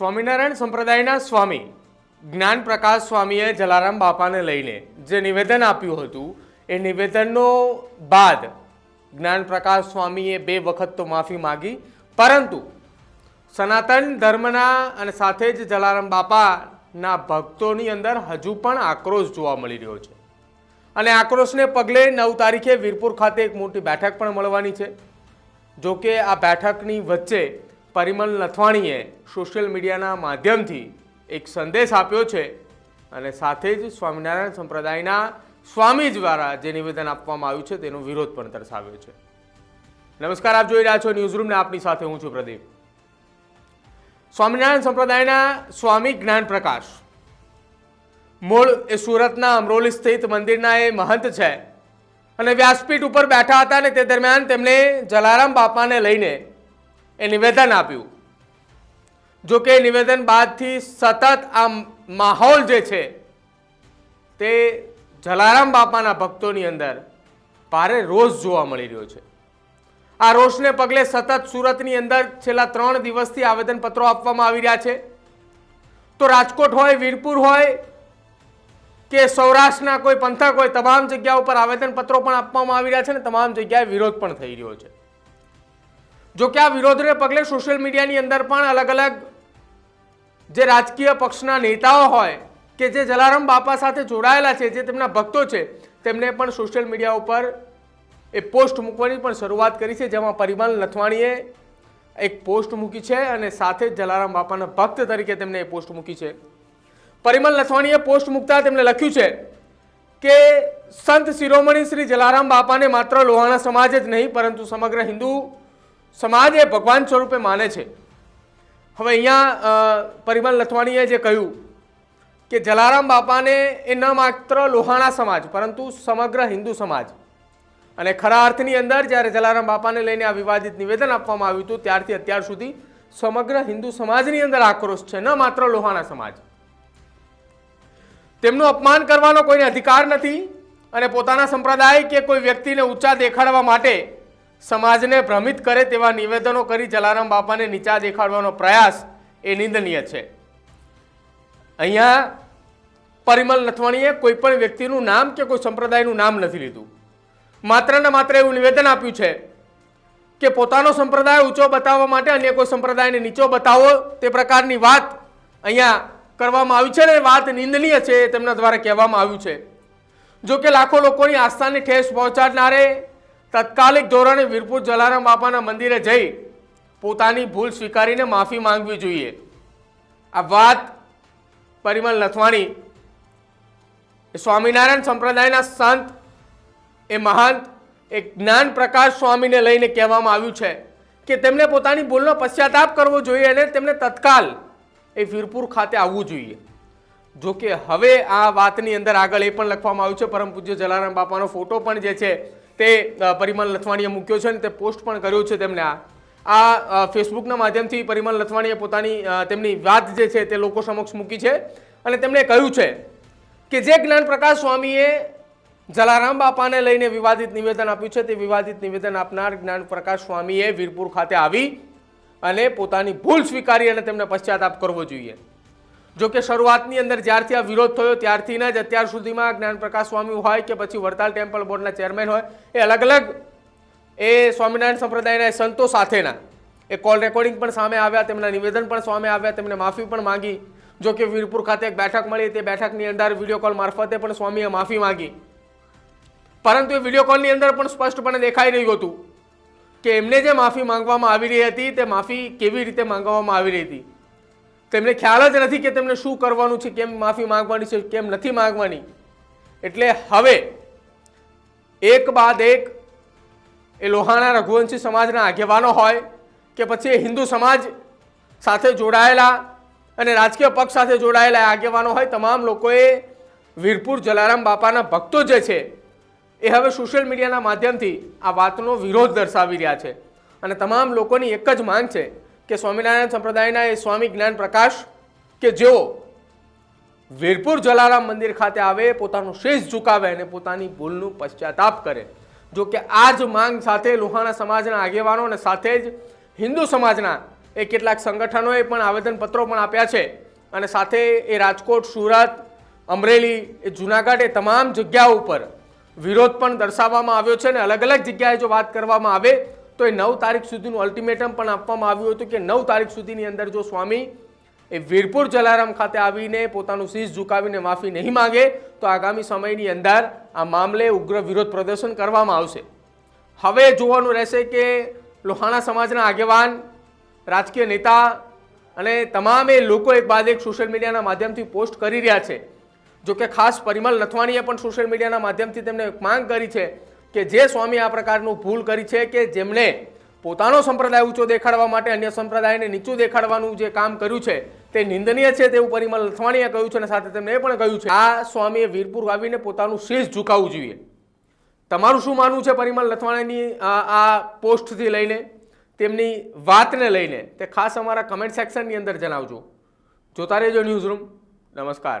સ્વામિનારાયણ સંપ્રદાયના સ્વામી જ્ઞાન પ્રકાશ સ્વામીએ જલારામ બાપાને લઈને જે નિવેદન આપ્યું હતું, એ નિવેદનનો બાદ જ્ઞાન પ્રકાશ સ્વામીએ બે વખત તો માફી માગી, પરંતુ સનાતન ધર્મના અને સાથે જ જલારામ બાપાના ભક્તોની અંદર હજુ પણ આક્રોશ જોવા મળી રહ્યો છે. અને આક્રોશને પગલે નવ તારીખે વીરપુર ખાતે એક મોટી બેઠક પણ મળવાની છે. જોકે આ બેઠકની વચ્ચે પરિમલ નથવાણીએ સોશિયલ મીડિયાના માધ્યમથી એક સંદેશ આપ્યો છે અને સાથે જ સ્વામિનારાયણ સંપ્રદાયના સ્વામી દ્વારા જે નિવેદન આપવામાં આવ્યું છે તેનો વિરોધ પણ દર્શાવ્યો છે. નમસ્કાર, આપ જોઈ રહ્યા છો ન્યૂઝરૂમને. આપની સાથે હું છું પ્રદીપ. સ્વામિનારાયણ સંપ્રદાયના સ્વામી જ્ઞાન પ્રકાશ. મૂળ એ સુરતના અમરોલી સ્થિત મંદિરના એ મહંત છે અને વ્યાસપીઠ ઉપર બેઠા હતા ને તે દરમિયાન તેમણે જલારામ બાપાને લઈને એ નિવેદન આપ્યું. જો કે નિવેદન બાદથી સતત આ માહોલ જે છે, તે જલારામ બાપાના ભક્તોની અંદર ભારે રોષ જોવા મળી રહ્યો છે. આ રોષને પગલે સતત સુરતની અંદર છેલ્લા ત્રણ દિવસથી આવેદનપત્રો આપવામાં આવી રહ્યા છે. તો રાજકોટ હોય, વીરપુર હોય કે સૌરાષ્ટ્રના કોઈ પંથક હોય, તમામ જગ્યા ઉપર આવેદનપત્રો પણ આપવામાં આવી રહ્યા છે અને તમામ જગ્યાએ વિરોધ પણ થઈ રહ્યો છે. જો કે આ વિરોધને પગલે સોશિયલ મીડિયાની અંદર પણ અલગ અલગ જે રાજકીય પક્ષના નેતાઓ હોય કે જે જલારામ બાપા સાથે જોડાયેલા છે, જે તેમના ભક્તો છે, તેમને પણ સોશિયલ મીડિયા ઉપર એ પોસ્ટ મૂકવાની પણ શરૂઆત કરી છે, જેમાં પરિમલ નથવાણીએ એક પોસ્ટ મૂકી છે અને સાથે જ જલારામ બાપાના ભક્ત તરીકે તેમને એ પોસ્ટ મૂકી છે. પરિમલ નથવાણીએ પોસ્ટ મૂકતા તેમણે લખ્યું છે કે સંત શિરોમણી શ્રી જલારામ બાપાને માત્ર લોહાણા સમાજ જ નહીં, પરંતુ સમગ્ર હિન્દુ સમાજ એ ભગવાન સ્વરૂપે માને છે. હવે અહીંયા પરિમલ લથવાણીએ જે કહ્યું કે જલારામ બાપાને એ ન માત્ર લોહાણા સમાજ, પરંતુ સમગ્ર હિન્દુ સમાજ. અને ખરા અર્થની અંદર જ્યારે જલારામ બાપાને લઈને આ વિવાદિત નિવેદન આપવામાં આવ્યું હતું, ત્યારથી અત્યાર સુધી સમગ્ર હિન્દુ સમાજની અંદર આક્રોશ છે, ન માત્ર લોહાણા સમાજ. તેમનું અપમાન કરવાનો કોઈને અધિકાર નથી અને પોતાના સંપ્રદાય કે કોઈ વ્યક્તિને ઊંચા દેખાડવા માટે સમાજને ભ્રમિત કરે તેવા નિવેદનો કરી જલારામ બાપાને નીચા દેખાડવાનો પ્રયાસ એ નિંદનીય છે. અહીંયા પરિમલ નથવાણીએ કોઈ પણ વ્યક્તિનું નામ કે કોઈ સંપ્રદાયનું નામ નથી લીધું. માત્ર ને માત્ર એવું નિવેદન આપ્યું છે કે પોતાનો સંપ્રદાય ઊંચો બતાવવા માટે અન્ય કોઈ સંપ્રદાયને નીચો બતાવો તે પ્રકારની વાત અહીંયા કરવામાં આવી છે ને વાત નિંદનીય છે તેમના દ્વારા કહેવામાં આવ્યું છે. જો કે લાખો લોકોની આસ્થાને ઠેસ પહોંચાડનારે તત્કાલિક ધોરણે વીરપુર જલારામ બાપાના મંદિરે જઈ પોતાની ભૂલ સ્વીકારીને માફી માંગવી જોઈએ. આ વાત પરિમલ નથવાણી સ્વામિનારાયણ સંપ્રદાયના સંત, એ મહંત એ જ્ઞાન પ્રકાશ સ્વામીને લઈને કહેવામાં આવ્યું છે કે તેમને પોતાની ભૂલનો પશ્ચાતાપ કરવો જોઈએ અને તેમને તત્કાલ એ વીરપુર ખાતે આવવું જોઈએ. જો કે હવે આ વાતની અંદર આગળ એ પણ લખવામાં આવ્યું છે. પરમ પૂજ્ય જલારામ બાપાનો ફોટો પણ જે છે તે પરિમલ લથવાણીએ મૂક્યો છે અને તે પોસ્ટ પણ કર્યો છે તેમણે આ. આ ફેસબુકના માધ્યમથી પરિમલ લથવાણીએ પોતાની તેમની વાત જે છે તે લોકો સમક્ષ મૂકી છે. અને તેમણે કહ્યું છે કે જે જ્ઞાનપ્રકાશ સ્વામીએ જલારામ બાપાને લઈને વિવાદિત નિવેદન આપ્યું છે તે વિવાદિત નિવેદન આપનાર જ્ઞાનપ્રકાશ સ્વામીએ વીરપુર ખાતે આવી અને પોતાની ભૂલ સ્વીકારી અને તેમને પશ્ચાતાપ કરવો જોઈએ. જો કે શરૂઆતની અંદર જ્યારથી આ વિરોધ થયો, ત્યારથી જ અત્યાર સુધીમાં જ્ઞાન પ્રકાશ સ્વામી હોય કે પછી વડતાલ ટેમ્પલ બોર્ડના ચેરમેન હોય, એ અલગ અલગ એ સ્વામિનારાયણ સંપ્રદાયના સંતો સાથેના એ કોલ રેકોર્ડિંગ પણ સામે આવ્યા, તેમના નિવેદન પણ સામે આવ્યા, તેમને માફી પણ માંગી. જો કે વીરપુર ખાતે એક બેઠક મળી, તે બેઠકની અંદર વીડિયો કોલ મારફતે પણ સ્વામીએ માફી માંગી. પરંતુ એ વીડિયો કોલની અંદર પણ સ્પષ્ટપણે દેખાઈ રહ્યું હતું કે એમને જે માફી માંગવામાં આવી રહી હતી, તે માફી કેવી રીતે માંગવામાં આવી રહી હતી? તેમને ખ્યાલ જ નથી કે તેમને શું કરવાનું છે, કેમ માફી માંગવાની છે, કેમ નથી માંગવાની. એટલે હવે, એક બાદ એક એ લોહાણા રઘુવંશી સમાજના આગેવાનો હોય કે પછી હિન્દુ સમાજ સાથે જોડાયેલા અને રાજકીય પક્ષ સાથે જોડાયેલા આગેવાનો હોય, તમામ લોકોએ વીરપુર જલારામ બાપાના ભક્તો જે છે, એ હવે સોશિયલ મીડિયાના માધ્યમથી આ વાતનો વિરોધ દર્શાવી રહ્યા છે. અને તમામ લોકોની એક જ માંગ છે કે સ્વામિનારાયણ સંપ્રદાયના એ સ્વામી જ્ઞાન પ્રકાશ કે જેઓ વીરપુર જલારામ મંદિર ખાતે આવે, પોતાનું શેષ ઝુકાવે અને પોતાની ભૂલનું પશ્ચાતાપ કરે. જો કે આ જ માંગ સાથે લોહાણા સમાજના આગેવાનો અને સાથે જ હિન્દુ સમાજના એ કેટલાક સંગઠનોએ પણ આવેદનપત્રો પણ આપ્યા છે. અને સાથે એ રાજકોટ, સુરત, અમરેલી, એ જુનાગઢ એ તમામ જગ્યાઓ ઉપર વિરોધ પણ દર્શાવવામાં આવ્યો છે અને અલગ અલગ જગ્યાએ જો વાત કરવામાં આવે તો એ નવ તારીખ સુધીનું અલ્ટિમેટમ પણ આપવામાં આવ્યું હતું કે નવ તારીખ સુધીની અંદર જો સ્વામી એ વીરપુર જલારામ ખાતે આવીને પોતાનું શીશ ઝુકાવીને માફી નહીં માંગે, તો આગામી સમયની અંદર આ મામલે ઉગ્ર વિરોધ પ્રદર્શન કરવામાં આવશે. હવે જોવાનું રહેશે કે લોહાણા સમાજના આગેવાન, રાજકીય નેતા અને તમામે લોકો એક બાદ એક સોશિયલ મીડિયાના માધ્યમથી પોસ્ટ કરી રહ્યા છે. જોકે ખાસ પરિમલ નથવાણીએ પણ સોશિયલ મીડિયાના માધ્યમથી તેમને માંગ કરી છે કે જે સ્વામી આ પ્રકારનું ભૂલ કરી છે કે જેમણે પોતાનો સંપ્રદાય ઊંચો દેખાડવા માટે અન્ય સંપ્રદાયને નીચું દેખાડવાનું જે કામ કર્યું છે, તે નિંદનીય છે તેવું પરિમલ લથવાણીએ કહ્યું છે અને સાથે તેમણે એ પણ કહ્યું છે, આ સ્વામીએ વીરપુર આવીને પોતાનું શીશ ઝુકાવવું જોઈએ. તમારું શું માનવું છે પરિમલ લથવાણીની આ પોસ્ટથી લઈને, તેમની વાતને લઈને? તે ખાસ અમારા કમેન્ટ સેક્શનની અંદર જણાવજો. જોતા રહેજો ન્યૂઝ રૂમ નમસ્કાર.